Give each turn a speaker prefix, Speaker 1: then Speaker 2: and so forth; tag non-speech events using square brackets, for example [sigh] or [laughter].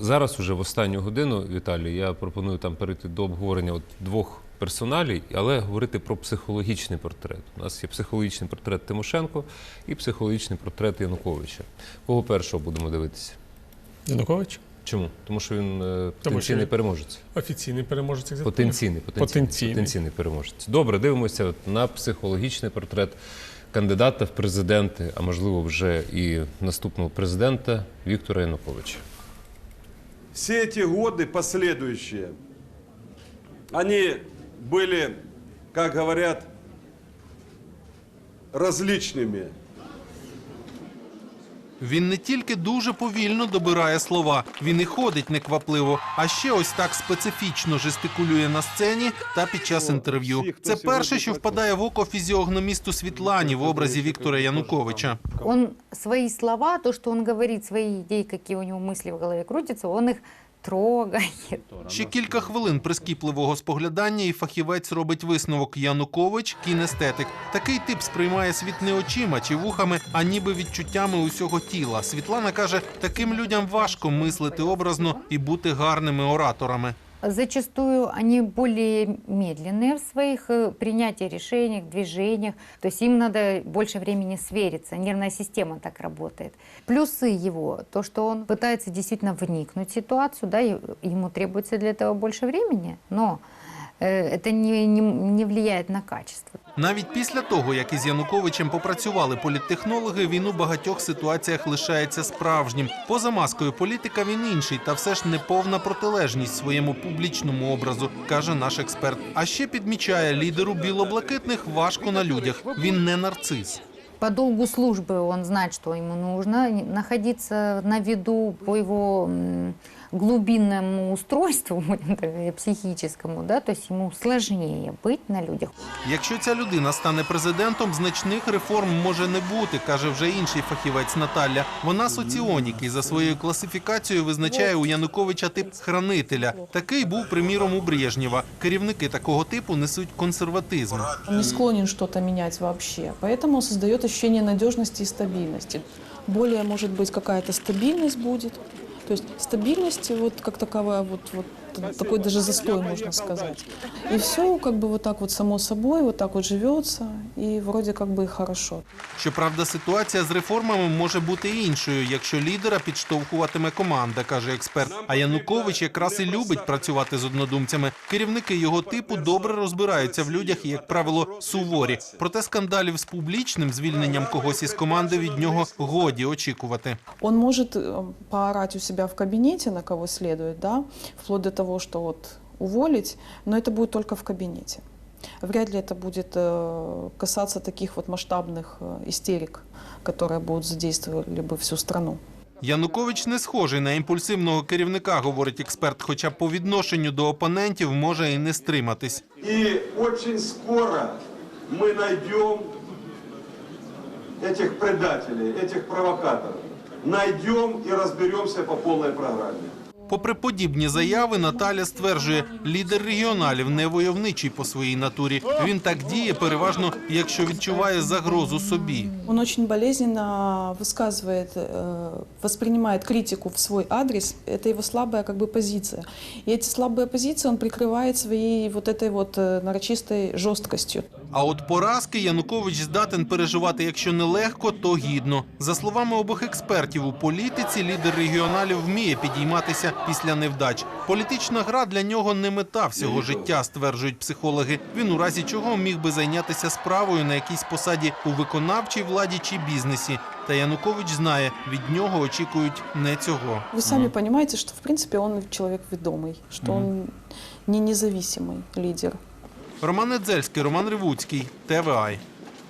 Speaker 1: зараз, уже в останню годину, Віталій, я пропоную там перейти до обговорення от двох персоналій, але говорити про психологічний портрет. У нас є психологічний портрет Тимошенко і психологічний портрет Януковича. Кого першого будемо дивитися?
Speaker 2: Янукович
Speaker 1: Чому? Тому що він е, потенційний переможець.
Speaker 2: офіційний переможець.
Speaker 1: Потенційний, потенційний,
Speaker 2: Потенційний.
Speaker 1: потенційний переможець. Добре, дивимося на психологічний портрет кандидата в президенти, а можливо вже і наступного президента Віктора Януковича.
Speaker 3: Все эти годы последующие, они были, как говорят, различными.
Speaker 4: Він не тільки дуже повільно добирає слова, він і ходить неквапливо, а ще ось так специфічно жестикулює на сцені та під час інтерв'ю. Це перше, що впадає в око фізіогномісту Світлані в образі Віктора Януковича.
Speaker 5: Он свої слова, то, що он говорить, свої ідеї, які у нього мислі в голові крутяться, він их трогает.
Speaker 4: Ще кілька хвилин прискіпливого споглядання, і фахівець робить висновок Янукович кінестетик. Такий тип сприймає світ не очима чи вухами, а ніби відчуттями усього тіла. Світлана каже, таким людям важко мислити образно і бути гарними ораторами.
Speaker 5: Зачастую они более медленные в своих э, принятии решениях, движениях. То есть им надо больше времени свериться. Нервная система так работает. Плюсы его, то, что он пытается действительно вникнуть в ситуацию, да, и ему требуется для этого больше времени, но э, это не, не, не влияет на качество.
Speaker 4: Навіть після того, як із Януковичем попрацювали політтехнологи, він у багатьох ситуаціях лишається справжнім. Поза маскою політика він інший, та все ж неповна протилежність своєму публічному образу, каже наш експерт. А ще підмічає лідеру білоблакитних важко на людях. Він не нарцис.
Speaker 5: По долгу службы он знает, что ему нужно, находиться на виду по его м, глубинному устройству, будем так [laughs] говорить, психическому, да, то есть ему сложнее быть на людях.
Speaker 4: Якщо ця людина стане президентом, значних реформ може не бути, каже вже інший фахівець Наталя. Вона соціонік і за своєю класифікацією визначає у Януковича тип хранителя. Такий був приміром у Брежнєва. Керівники такого типу несуть консерватизм.
Speaker 6: Он не склонен что-то менять вообще. Поэтому создает ощущение надежности и стабильности. Более, может быть, какая-то стабильность будет. то есть стабильность вот как таковая, вот, вот такой даже застой, можно сказать. И все как бы вот так вот само собой, вот так вот живется, и вроде как бы и хорошо.
Speaker 4: Щоправда, ситуація з реформами може бути іншою, якщо лідера підштовхуватиме команда, каже експерт. А Янукович якраз і любить працювати з однодумцями. Керівники його типу добре розбираються в людях і, як правило, суворі. Проте скандалів з публічним звільненням когось із команди від нього годі очікувати.
Speaker 6: Он может э, поорать у себя в кабинете, на кого следует, да, вплоть до того, что вот уволить, но это будет только в кабинете. Вряд ли это будет э, касаться таких вот масштабных э, истерик, которые будут задействовали бы всю страну.
Speaker 4: Янукович не схожий на імпульсивного керівника, говорить експерт, хоча по відношенню до опонентів може і не стриматись.
Speaker 3: И очень скоро мы найдем этих предателей, этих провокаторов. Найдем и разберемся по полной программе.
Speaker 4: Попри подібні заяви, Наталя стверджує, лідер регіоналів не войовничий по своїй натурі. Він так діє переважно, якщо відчуває загрозу собі.
Speaker 6: Он очень болезненно высказывает, э, воспринимает критику в свой адрес. Это его слабая как бы позиция. И эти слабые позиции он прикрывает своей вот этой вот э, нарочистой жесткостью.
Speaker 4: А от поразки Янукович здатен переживати, якщо не легко, то гідно. За словами обох експертів у політиці, лідер регіоналів вміє підійматися після невдач. Політична гра для нього не мета всього життя, стверджують психологи. Він у разі чого міг би зайнятися справою на якійсь посаді у виконавчій владі чи бізнесі. Та Янукович знає, від нього очікують не цього.
Speaker 6: Вы сами понимаете, что в принципе он человек ведомый, что он не независимый лидер.
Speaker 4: Роман Недзельський, Роман Ривуцький, ТВАЙ.